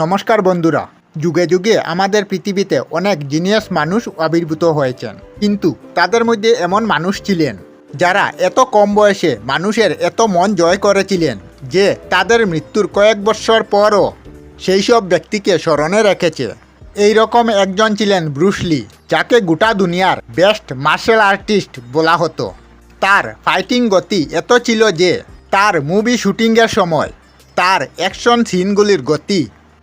নমস্কার বন্ধুরা, যুগে যুগে আমাদের পৃথিবীতে অনেক জিনিয়াস মানুষ আবির্ভূত হয়েছেন। কিন্তু তাদের মধ্যে এমন মানুষ ছিলেন যারা এত কম বয়সে মানুষের এত মন জয় করেছিলেন যে তাদের মৃত্যুর কয়েক বৎসর পরও সেই সব ব্যক্তিকে স্মরণে রেখেছে। এই রকম একজন ছিলেন ব্রুসলি যাকে গোটা দুনিয়ার বেস্ট মার্শাল আর্টিস্ট বলা হতো। তার ফাইটিং গতি এত ছিল যে তার মুভি শুটিংয়ের সময় তার অ্যাকশন সিনগুলির গতি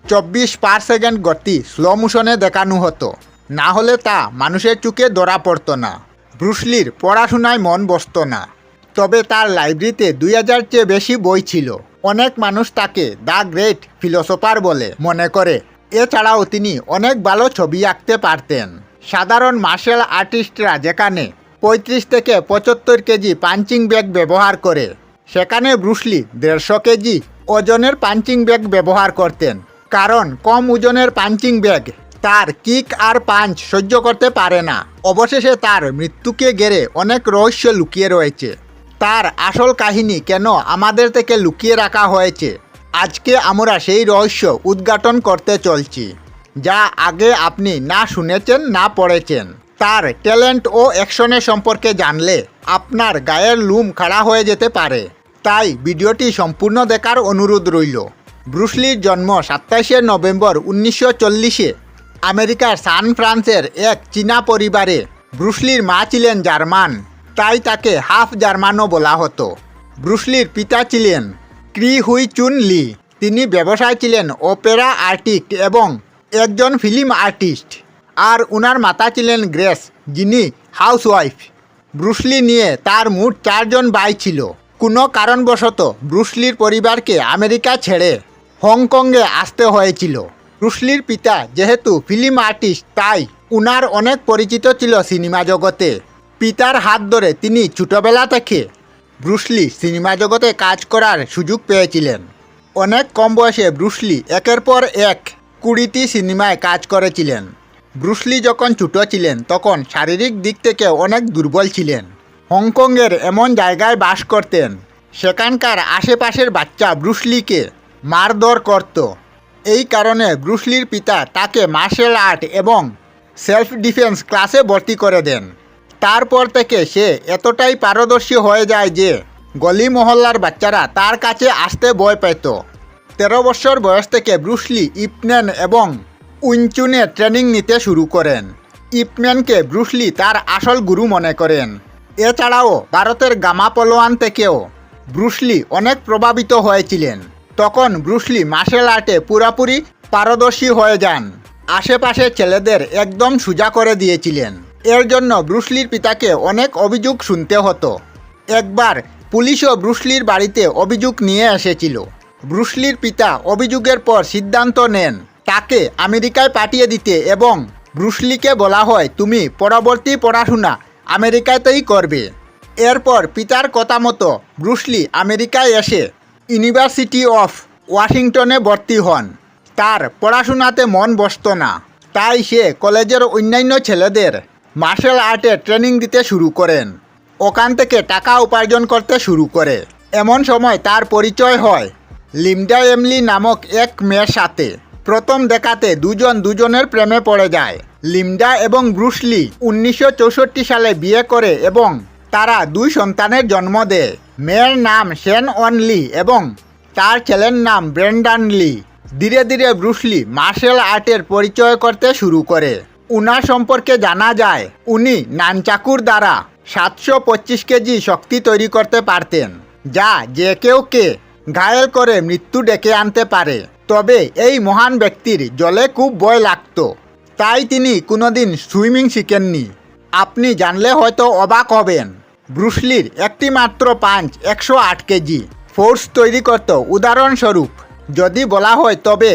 চব্বিশ পার সেকেন্ড গতি স্লো মোশনে দেখানো হতো না হলে তা মানুষের চোখে ধরা পড়তো না। ব্রুসলির পড়াশোনায় মন বসতো না। তবে তার লাইব্রেরিতে দুই হাজার চেয়ে বেশি বই ছিল। অনেক মানুষ তাকে দ্য গ্রেট ফিলোসোফার বলে মনে করে। এছাড়াও তিনি অনেক ভালো ছবি আঁকতে পারতেন। সাধারণ মার্শাল আর্টিস্টরা যেখানে পঁয়ত্রিশ থেকে পঁচাত্তর কেজি পাঞ্চিং ব্যাগ ব্যবহার করে, সেখানে ব্রুসলি দেড়শো কেজি ওজনের পাঞ্চিং ব্যাগ ব্যবহার করতেন। কারণ কম ওজনের পাঞ্চিং ব্যাগ, তার কিক আর পাঞ্চ সহ্য করতে পারে না। অবশেষে তার মৃত্যুকে ঘেরে অনেক রহস্য লুকিয়ে রয়েছে। তার আসল কাহিনী কেন আমাদের থেকে লুকিয়ে রাখা হয়েছে? আজকে আমরা সেই রহস্য উদ্ঘাটন করতে চলছি, যা আগে আপনি না শুনেছেন, না পড়েছেন। তার ট্যালেন্ট ও অ্যাকশনের সম্পর্কে জানলে আপনার গায়ের লুম খাড়া হয়ে যেতে পারে। তাই ভিডিওটি সম্পূর্ণ দেখার অনুরোধ রইল। ব্রুসলির জন্ম সাতাইশে নভেম্বর উনিশশো চল্লিশে, আমেরিকার সান ফ্রান্সের এক চীনা পরিবারে। ব্রুসলির মা ছিলেন জার্মান, তাই তাকে হাফ জার্মানও বলা হতো। ব্রুসলির পিতা ছিলেন ক্রি হুই চুন লি, তিনি ব্যবসায় ছিলেন অপেরা আর্টিস্ট এবং একজন ফিল্ম আর্টিস্ট। আর উনার মাতা ছিলেন গ্রেস, যিনি হাউসওয়াইফ। ব্রুসলি নিয়ে তার মোট চারজন ভাই ছিল। কোনো কারণবশত ব্রুসলির পরিবারকে আমেরিকা ছেড়ে হংকংয়ে আসতে হয়েছিল। ব্রুসলির পিতা যেহেতু ফিল্ম আর্টিস্ট, তাই উনার অনেক পরিচিত ছিল সিনেমা জগতে। পিতার হাত ধরে তিনি ছোটবেলা থেকে ব্রুসলি সিনেমা জগতে কাজ করার সুযোগ পেয়েছিলেন। অনেক কম বয়সে ব্রুসলি একের পর এক কুড়িটি সিনেমায় কাজ করেছিলেন। ব্রুসলি যখন ছোট ছিলেন, তখন শারীরিক দিক থেকে অনেক দুর্বল ছিলেন। হংকংয়ের এমন জায়গায় বাস করতেন, সেখানকার আশেপাশের বাচ্চা ব্রুসলিকে মারধর করত। এই কারণে ব্রুসলির পিতা তাকে মার্শাল আর্ট এবং সেলফ ডিফেন্স ক্লাসে ভর্তি করে দেন। তারপর থেকে সে এতটাই পারদর্শী হয়ে যায় যে গলি মহল্লার বাচ্চারা তার কাছে আসতে ভয় পেত। তেরো বছর বয়স থেকে ব্রুসলি ইপম্যান এবং উইনচুনে ট্রেনিং নিতে শুরু করেন। ইপম্যানকে ব্রুসলি তার আসল গুরু মনে করেন। এছাড়াও ভারতের গামা পলোয়ান থেকেও ব্রুসলি অনেক প্রভাবিত হয়েছিলেন। তখন ব্রুসলি মার্শাল আর্টে পুরাপুরি পারদর্শী হয়ে যান। আশেপাশে ছেলেদের একদম সোজা করে দিয়েছিলেন। এর জন্য ব্রুসলির পিতাকে অনেক অভিযোগ শুনতে হতো। একবার পুলিশও ব্রুসলির বাড়িতে অভিযোগ নিয়ে এসেছিল। ব্রুসলির পিতা অভিযোগের পর সিদ্ধান্ত নেন, তাকে আমেরিকায় পাঠিয়ে দিতে এবং ব্রুসলিকে বলা হয়, তুমি পরবর্তী পড়াশোনা আমেরিকাতেই করবে। এরপর পিতার কথা মতো ব্রুসলি আমেরিকায় এসে ইউনিভার্সিটি অফ ওয়াশিংটনে ভর্তি হন। তার পড়াশোনাতে মন বসত না। তাই সে কলেজের অন্যান্য ছেলেদের মার্শাল আর্টে ট্রেনিং দিতে শুরু করেন। ওখান থেকে টাকা উপার্জন করতে শুরু করে। এমন সময় তার পরিচয় হয় লিমডা এমলি নামক এক মেয়ের সাথে। প্রথম দেখাতে দুজন দুজনের প্রেমে পড়ে যায়। লিমডা এবং ব্রুসলি উনিশশো চৌষট্টি সালে বিয়ে করে এবং তারা দুই সন্তানের জন্ম দেয়। মেয়ের নাম শেন অনলি এবং তার ছেলের নাম ব্রেন্ডান লি। ধীরে ধীরে ব্রুসলি মার্শাল আর্টের পরিচয় করতে শুরু করে। উনার সম্পর্কে জানা যায়, উনি নানচাকুর দ্বারা সাতশো পঁচিশ কেজি শক্তি তৈরি করতে পারতেন, যা যে কেউ কে ঘায়েল করে মৃত্যু ডেকে আনতে পারে। তবে এই মহান ব্যক্তির জলে খুব ভয় লাগতো। তাই তিনি কোনোদিন সুইমিং শিখেননি। আপনি জানলে হয়তো অবাক হবেন। ব্রুসলির একটি মাত্র পাঞ্চ, একশো আট কেজি। ফোর্স তৈরি করত। উদাহরণস্বরূপ, যদি বলা হয় তবে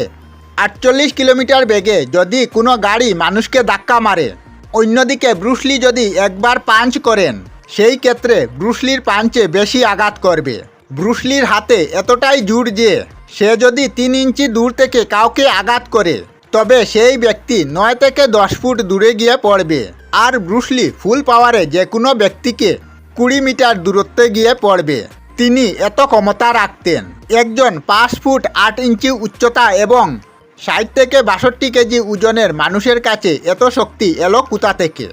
আটচল্লিশ কিলোমিটার বেগে যদি কোনো গাড়ি মানুষকে ধাক্কা মারে। অন্যদিকে ব্রুসলি যদি একবার পাঞ্চ করেন, সেই ক্ষেত্রে ব্রুসলির পাঞ্চে বেশি আঘাত করবে। ব্রুসলির হাতে এতটাই জোর যে, সে যদি তিন ইঞ্চি দূর থেকে কাউকে আঘাত করে, তবে সেই ব্যক্তি নয় থেকে দশ ফুট দূরে গিয়ে পড়বে। আর ব্রুসলি ফুল পাওয়ারে যে কোনো ব্যক্তিকে কুড়ি মিটার দূরত্বে গিয়ে পড়বে। তিনি এত ক্ষমতা রাখতেন। একজন পাঁচ ফুট আট ইঞ্চি উচ্চতা এবং ষাট থেকে বাষট্টি কেজি ওজনের মানুষের কাছে এত শক্তি এলো কোথা থেকে?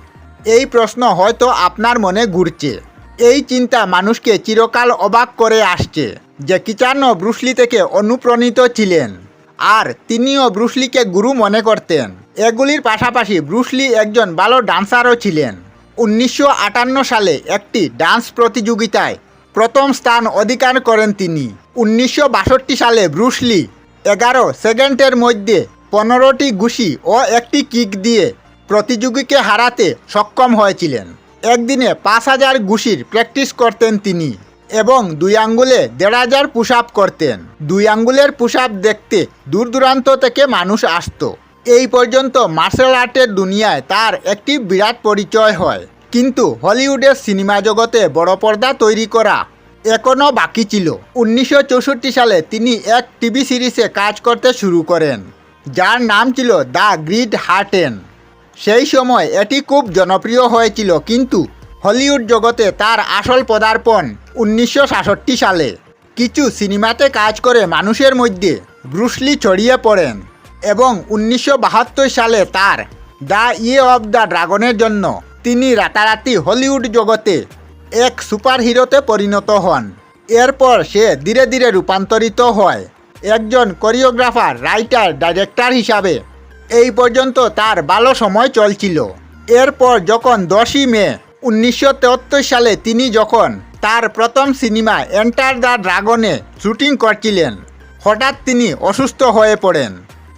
এই প্রশ্ন হয়তো আপনার মনে ঘুরছে। এই চিন্তা মানুষকে চিরকাল অবাক করে আসছে যে কিচানো ব্রুসলি থেকে অনুপ্রাণিত ছিলেন। আর তিনিও ব্রুসলিকে গুরু মনে করতেন। এগুলির পাশাপাশি ব্রুসলি একজন ভালো ডান্সারও ছিলেন। উনিশশো আটান্ন সালে একটি ডান্স প্রতিযোগিতায় প্রথম স্থান অধিকার করেন তিনি। উনিশশো বাষট্টি সালে ব্রুসলি এগারো সেকেন্ডের মধ্যে পনেরোটি ঘুষি ও একটি কিক দিয়ে প্রতিযোগীকে হারাতে সক্ষম হয়েছিলেন। একদিনে পাঁচ হাজার ঘুষির প্র্যাকটিস করতেন তিনি এবং দুই আঙ্গুলে দেড় হাজার পুশ করতেন। দুই আঙ্গুলের পুশ দেখতে দূর দূরান্ত থেকে মানুষ আসতো। এই পর্যন্ত মার্শাল আর্টের দুনিয়ায় তার একটি বিরাট পরিচয় হয়। কিন্তু হলিউডের সিনেমা জগতে বড় পর্দা তৈরি করা এখনও বাকি ছিল। উনিশশো চৌষট্টি সালে তিনি এক টিভি সিরিজে কাজ করতে শুরু করেন, যার নাম ছিল দ্য গ্রিড হার্টেন। সেই সময় এটি খুব জনপ্রিয় হয়েছিল, কিন্তু হলিউড জগতে তার আসল পদার্পণ উনিশশো সাতষট্টি সালে। কিছু সিনেমাতে কাজ করে মানুষের মধ্যে ব্রুসলি ছড়িয়ে পড়েন। এবং উনিশশো বাহাত্তর সালে তার দ্য ইয়ে অফ দ্য ড্রাগনের জন্য তিনি রাতারাতি হলিউড জগতে এক সুপারহিরোতে পরিণত হন। এরপর সে ধীরে ধীরে রূপান্তরিত হয়। একজন কোরিওগ্রাফার, রাইটার, ডাইরেক্টর হিসাবে এই পর্যন্ত তার ভালো সময় চলছিল। এরপর যখন দশই মে উনিশশো সালে তিনি যখন তার প্রথম সিনেমা এন্টার দ্য ড্রাগনে শুটিং করছিলেন, হঠাৎ তিনি অসুস্থ হয়ে পড়েন।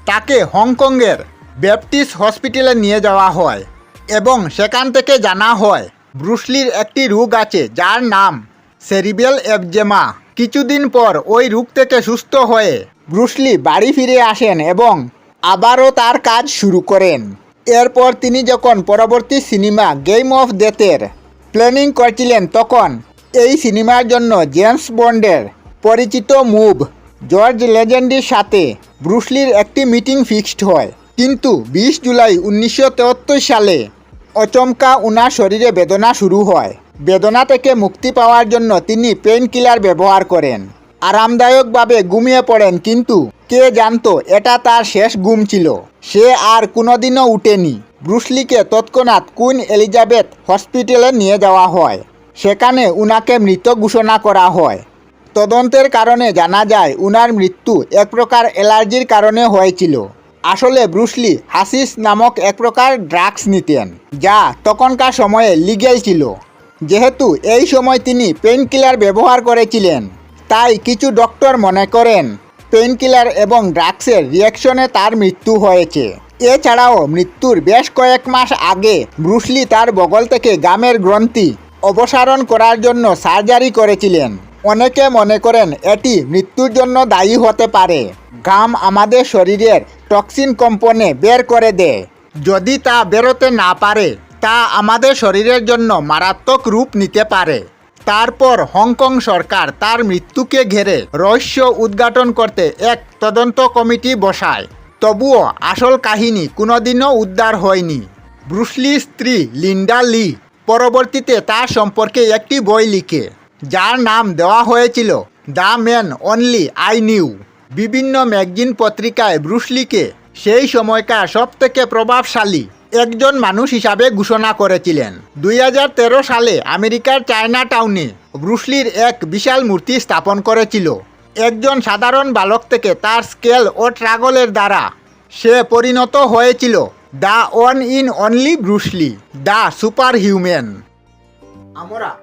তাকে হংকংয়ের ব্যাপটিস্ট হসপিটালে নিয়ে যাওয়া হয় এবং সেখান থেকে জানা হয় ব্রুসলির একটি রোগ আছে যার নাম সেরিবেল এবজেমা কিছুদিন পর ওই রোগ থেকে সুস্থ হয়ে ব্রুসলি বাড়ি ফিরে আসেন এবং আবারও তার কাজ শুরু করেন। এরপর তিনি যখন পরবর্তী সিনেমা গেম অফ ডেথের প্ল্যানিং করছিলেন, তখন এই সিনেমার জন্য জেমস বন্ডের পরিচিত মুভ জর্জ লেজেন্ডের সাথে ব্রুসলির একটি মিটিং ফিক্সড হয়। কিন্তু বিশ জুলাই উনিশশো সালে অচমকা উনার শরীরে বেদনা শুরু হয়। বেদনা থেকে মুক্তি পাওয়ার জন্য তিনি পেইন কিলার ব্যবহার করেন। আরামদায়কভাবে ঘুমিয়ে পড়েন, কিন্তু কে জানতো, এটা তার শেষ ঘুম ছিল। সে আর কোনোদিনও উঠেনি। ব্রুসলিকে তৎক্ষণাৎ কুইন এলিজাবেথ হসপিটালে নিয়ে যাওয়া হয়। সেখানে উনাকে মৃত ঘোষণা করা হয়। তদন্তের কারণে জানা যায়, উনার মৃত্যু এক প্রকার অ্যালার্জির কারণে হয়েছিল। আসলে ব্রুসলি হাসিস নামক এক প্রকার ড্রাগস নিতেন, যা তখনকার সময়ে লিগেল ছিল। যেহেতু এই সময় তিনি পেইন কিলার ব্যবহার করেছিলেন, তাই কিছু ডক্টর মনে করেন পেইন কিলার এবং ড্রাগসের রিয়াকশনে তার মৃত্যু হয়েছে। এছাড়াও মৃত্যুর বেশ কয়েক মাস আগে ব্রুসলি তার বগল থেকে গামের গ্রন্থি অপসারণ করার জন্য সার্জারি করেছিলেন। অনেকে মনে করেন এটি মৃত্যুর জন্য দায়ী হতে পারে। গাম আমাদের শরীরের টক্সিন কম্পনে বের করে দেয়। যদি তা বেরোতে না পারে, তা আমাদের শরীরের জন্য মারাত্মক রূপ নিতে পারে। তারপর হংকং সরকার তার মৃত্যুকে ঘেরে রহস্য উদ্ঘাটন করতে এক তদন্ত কমিটি বসায়। তবুও আসল কাহিনী কোনোদিনও উদ্ধার হয়নি। ব্রুসলির স্ত্রী লিন্ডা লি পরবর্তীতে তার সম্পর্কে একটি বই লিখে। যার নাম দেওয়া হয়েছিল the man only I knew বিভিন্ন ম্যাগজিন পত্রিকায় ব্রুসলিকে সেই সময়কার সবথেকে প্রভাবশালী একজন মানুষ হিসাবে ঘোষণা করেছিলেন। দুই হাজার তেরো সালে আমেরিকার চায়না টাউনে ব্রুসলির এক বিশাল মূর্তি স্থাপন করেছিল। একজন সাধারণ বালক থেকে তার স্কেল ও ট্রাগলের দ্বারা সে পরিণত হয়েছিল। The one in only Bruce Lee the super human আমরা